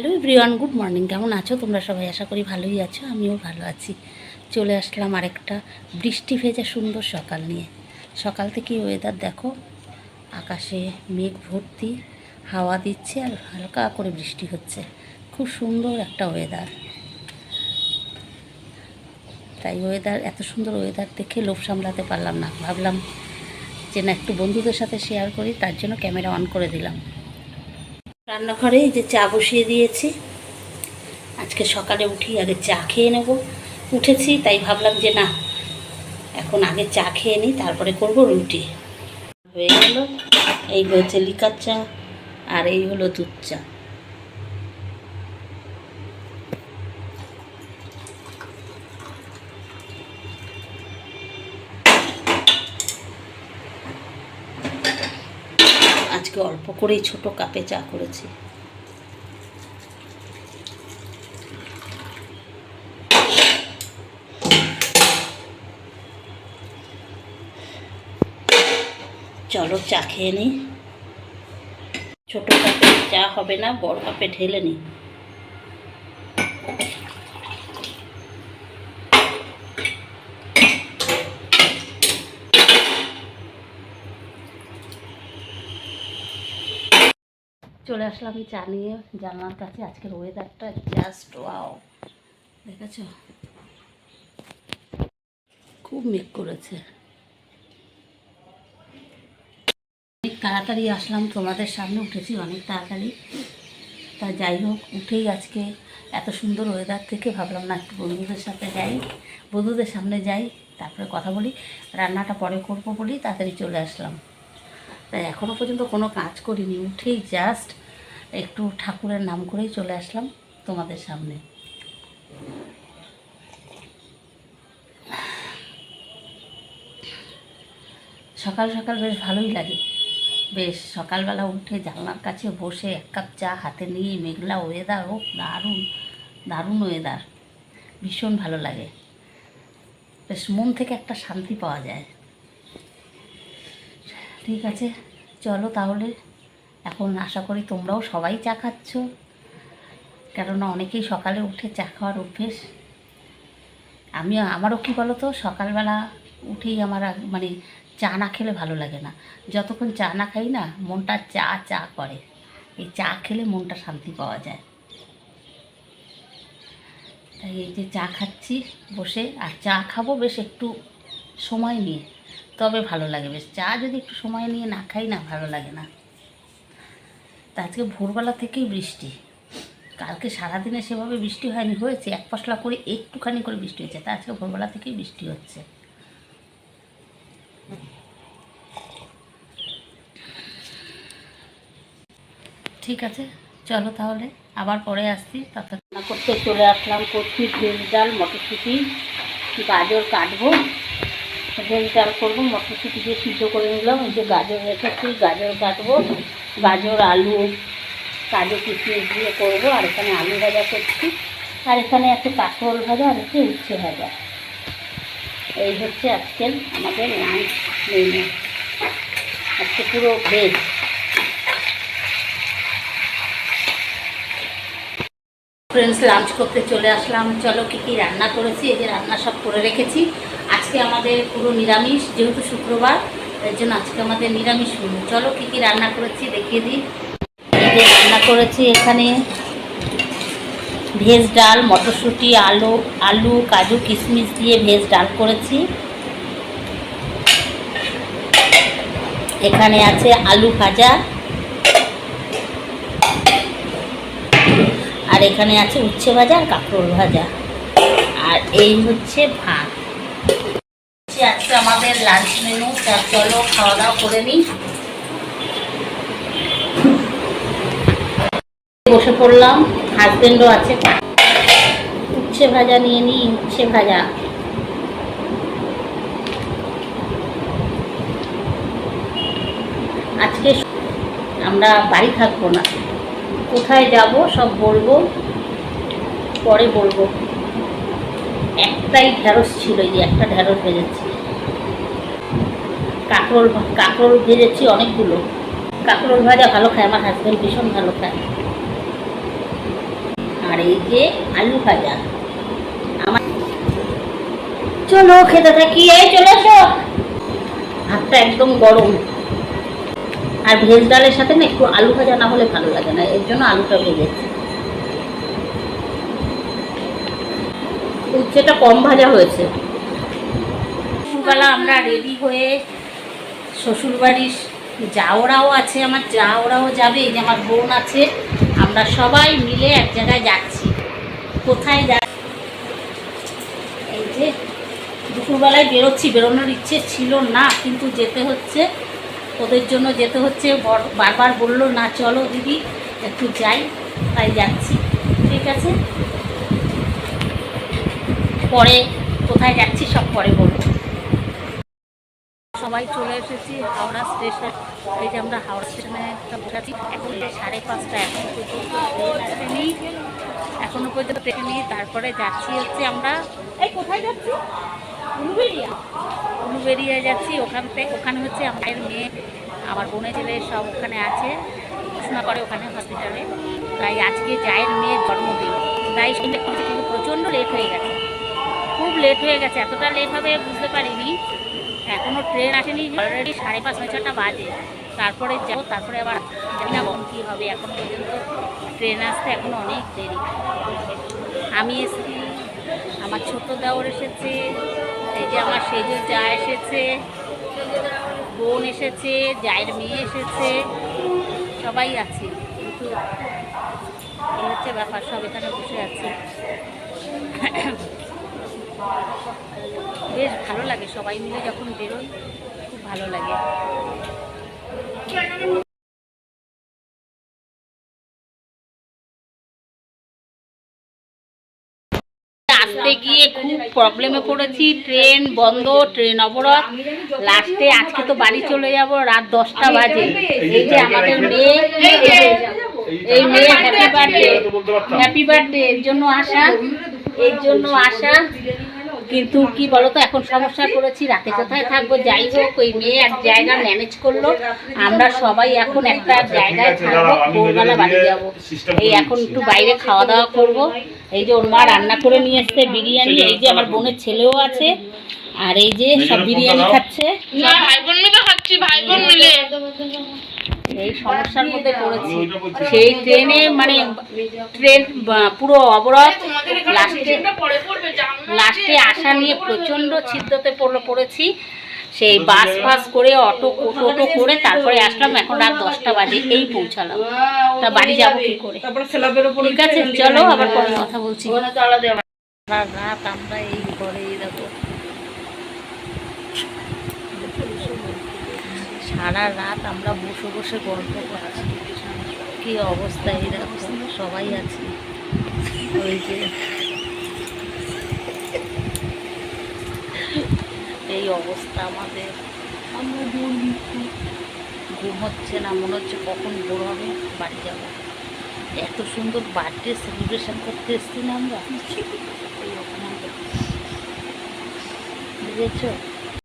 Hello everyone good morning কেমন আছো? তোমরা সবাই আশা করি ভালোই আছো, আমিও ভালো আছি। চলে আসলাম আরেকটা বৃষ্টি ভেজা সুন্দর সকাল নিয়ে। সকাল থেকে ওয়েদার দেখো, আকাশে মেঘ ভর্তি, হাওয়া দিচ্ছে আর হালকা করে বৃষ্টি হচ্ছে। খুব সুন্দর একটা ওয়েদার তাই ওয়েদার এত সুন্দর ওয়েদার দেখে লোভ সামলাতে পারলাম না। ভাবলাম যে না একটু বন্ধুদের সাথে শেয়ার করি, তার জন্য ক্যামেরা অন করে দিলাম। রান্নাঘরে এই যে চা বসিয়ে দিয়েছি। আজকে সকালে উঠি আগে চা খেয়ে নেব। উঠেছি, তাই ভাবলাম যে না, এখন আগে চা খেয়ে নিই, তারপরে করব রুটি। হয়ে গেল, এই হচ্ছে লিকার চা, আর এই হলো দুধ চা। আজকে অল্প করেই ছোট কাপে চা করেছি। চলো চা খেয়ে নিই ছোট কাপে চা হবে না, বড় কাপে ঢেলে নিই চলে আসলাম চা নিয়ে। জানলার কাছে আজকের ওয়েদারটা জাস্ট ওয়াও দেখেছ? খুব মেঘ করেছে। অনেক তাড়াতাড়ি আসলাম, তোমাদের সামনে উঠেছি অনেক তাড়াতাড়ি। তা যাই হোক, উঠেই আজকে এত সুন্দর ওয়েদার থেকে ভাবলাম না একটু বন্ধুদের সাথে যাই। বন্ধুদের সামনে যাই, তারপরে কথা বলি। রান্নাটা পরে করব বলি, তাড়াতাড়ি চলে আসলাম। তাই এখনও পর্যন্ত কোনো কাজ করিনি, উঠেই জাস্ট একটু ঠাকুরের নাম করেই চলে আসলাম তোমাদের সামনে। সকাল সকাল বেশ ভালোই লাগে। বেশ সকালবেলা উঠে জানলার কাছে বসে এক কাপ চা হাতে নিয়ে মেঘলা ওয়েদার ও দারুণ দারুণ ওয়েদার ভীষণ ভালো লাগে। বেশ মন থেকে একটা শান্তি পাওয়া যায়। ঠিক আছে, চলো তাহলে। এখন আশা করি তোমরাও সবাই চা খাচ্ছ। কেননা অনেকেই সকালে উঠে চা খাওয়ার অভ্যেস। আমি আমারও কী বলো তো সকালবেলা উঠেই আমার মানে চা না খেলে ভালো লাগে না। যতক্ষণ চা না খাই না, মনটা চা চা করে। এই চা খেলে মনটা শান্তি পাওয়া যায়। তাই এই যে চা খাচ্ছি বসে, আর চা খাব বেশ একটু সময় নিয়ে। তবে ভালো লাগে বেশ। চা যদি একটু সময় নিয়ে না খাই না, ভালো লাগে না। আজকে ভোরবেলা থেকেই বৃষ্টি। কালকে সারাদিনে সেভাবে বৃষ্টি হয়নি, হয়েছে। এক পশলা করে একটুখানি করে বৃষ্টি হয়েছে। তা আজকে ভোরবেলা থেকেই বৃষ্টি হচ্ছে। ঠিক আছে, চলো তাহলে। আবার পরে আসছি। রান্না করতে চলে আসলাম করছি ভেজ ডাল, মটরশুঁটি গাজর কাটবো। ভেজ ডাল করব, মটরশুঁটি দিয়ে সিদ্ধ করে নিলাম। যে গাজর রেখেছি, গাজর কাটবো। গাজর, আলু, কাজু কিশমিশ দিয়ে করব, আর এখানে আলু ভাজা করছি। আর এখানে আছে কাঁকরোল ভাজা আর হচ্ছে উচ্ছে ভাজা। এই হচ্ছে আজকের আমাদের লাঞ্চ মেনু আজকে পুরো ভেজ ফ্রেন্ডস লাঞ্চ করতে চলে আসলাম। চলো কী কী রান্না করেছি, এই যে রান্না সব করে রেখেছি। আজকে আমাদের পুরো নিরামিষ, যেহেতু শুক্রবার এর জন্য আজকে আমাদের নিরামিষ মেনু। চলো কী কী রান্না করেছি দেখিয়ে দিই। রান্না করেছি এখানে ভেজ ডাল, মটরশুঁটি, আলু আলু, কাজু, কিশমিশ দিয়ে ভেজ ডাল করেছি। এখানে আছে আলু ভাজা। আর এখানে আছে উচ্ছে ভাজা আর কাঁকরোল ভাজা। আর এই হচ্ছে ভাত। হচ্ছে আজকে আমাদের লাঞ্চ মেনু তা চলো খাওয়া দাওয়া করে নিই। বসে পড়লাম হাজবেন্ডও আছে। উচ্ছে ভাজা নিয়ে নিই, উচ্ছে ভাজা। আজকে আমরা বাড়ি থাকব না। কোথায় যাব সব বলব, পরে বলব। একটাই ঢ্যাঁড়স ছিল, এই একটা ঢ্যাঁড়স ভেজেছি। কাঁকরোল কাঁকরোল ভেজেছি অনেকগুলো। কাঁকরোল ভাজা ভালো খায়, আমার হাজব্যান্ড ভীষণ ভালো খায়। আর এই যে আলু ভাজা, আমার চলো খেতে থাকি, এই চলে এসো। ভাতটা একদম গরম। আর ভেজ ডালের সাথে না একটু আলু ভাজা না হলে ভালো লাগে না, এর জন্য আলুটা ভেজেছি। উচ্ছেটা কম ভাজা হয়েছে। সকালবেলা আমরা রেডি হয়ে শ্বশুরবাড়ির যাওরাও আছে, আমার যাওরাও যাবে, এই যে আমার বোন আছে, আমরা সবাই মিলে এক জায়গায় যাচ্ছি। কোথায় যা এই যে দুপুরবেলায় বেরোচ্ছি, বেরোনোর ইচ্ছে ছিল না, কিন্তু যেতে হচ্ছে। ওদের জন্য যেতে হচ্ছে বারবার বলল, না, চলো দিদি, একটু যাই, তাই যাচ্ছি। ঠিক আছে? পরে কোথায় যাচ্ছি সব পরে বলব। সবাই চলে এসেছি হাওড়া স্টেশন। এই যে আমরা হাওড়া স্টেশনে একটা বসেছি এখন সাড়ে পাঁচটা এখন পর্যন্ত ট্রেন এখনও পর্যন্ত ট্রেন নেই তারপরে যাচ্ছি হচ্ছে আমরা এই কোথায় যাচ্ছি? উলুবেরিয়া? যাচ্ছি। ওখান থেকে ওখানে হচ্ছে আমার মেয়ে আমার বোনের ছেলে সব ওখানে আছে। পড়াশোনা করে ওখানে হসপিটালে তাই আজকে জায়ের মেয়ের জন্মদিন। তাই কিন্তু প্রচণ্ড লেট হয়ে গেছে। লেট হয়ে গেছে, এতটা লেট হবে বুঝতে পারিনি। এখনও ট্রেন আসেনি অলরেডি সাড়ে পাঁচ ছটা বাজে। তারপরে যাব তারপরে আবার জানি না কখন কী হবে, এখন পর্যন্ত ট্রেন আসতে এখন অনেক দেরি। আমি এসেছি, আমার ছোট দেওর এসেছে, এই যে আমার সেজে যা এসেছে, বোন এসেছে, জায়ের মেয়ে এসেছে, সবাই আছে। কিন্তু এই হচ্ছে ব্যাপার, সব এখানে বসে আছে। বেশ ভালো লাগে, সবাই মিলে যখন বেরোই, খুব ভালো লাগে। আসতে গিয়ে খুব প্রবলেমে পড়েছি, ট্রেন বন্ধ, ট্রেন অবরোধ। লাস্টে আজকে তো বাড়ি চলে যাব, রাত দশটা বাজে। এই যে আমাদের মেয়ে, এই মেয়ে হ্যাপি বার্থডে হ্যাপি বার্থডে এর জন্য আসা। এর জন্য আসা কিন্তু কি বলতো, এখন সমস্যা করেছি, রাতে কোথায় থাকব? যাই হোক, ওই মেয়ে এক জায়গা ম্যানেজ করল। আমরা সবাই এখন একটা জায়গায় থাকব, ভোরবেলা বাড়ি যাব। এই এখন একটু বাইরে খাওয়া দাওয়া করব। এই যে ওর মা রান্না করে নিয়ে এসছে বিরিয়ানি, এই যে আমার বোনের ছেলেও আছে। আর এই যে সব বিরিয়ানি খাচ্ছে। ভাই বোন মিলে। এই সমস্যার মধ্যে পড়েছি। সেই ট্রেনে মানে ট্রেন পুরো অবরোধ লাস্টে? লাস্টে আসা নিয়ে প্রচণ্ড ছিদ্রতে পড়ে পড়েছি। সেই বাস ফাস করে অটো টোটো করে তারপরে আসলাম। এখন রাত দশটা বাজে এই পৌঁছালাম। তা বাড়ি যাব কি করে? ঠিক আছে চলো আবার পরে কথা বলছি। রাত আমরা এই ঘরে দেখো সারা রাত আমরা বসে বসে গল্প করছি। কি অবস্থা দেখো, সবাই আছে। ওই যে। এই অবস্থা আমাদের। আমরা ঘুম হচ্ছে না, মনে হচ্ছে কখন ভোর হবে, বাড়ি যাব। এত সুন্দর বার্থডে সেলিব্রেশন করতে এসছি না আমরা। বুঝেছ?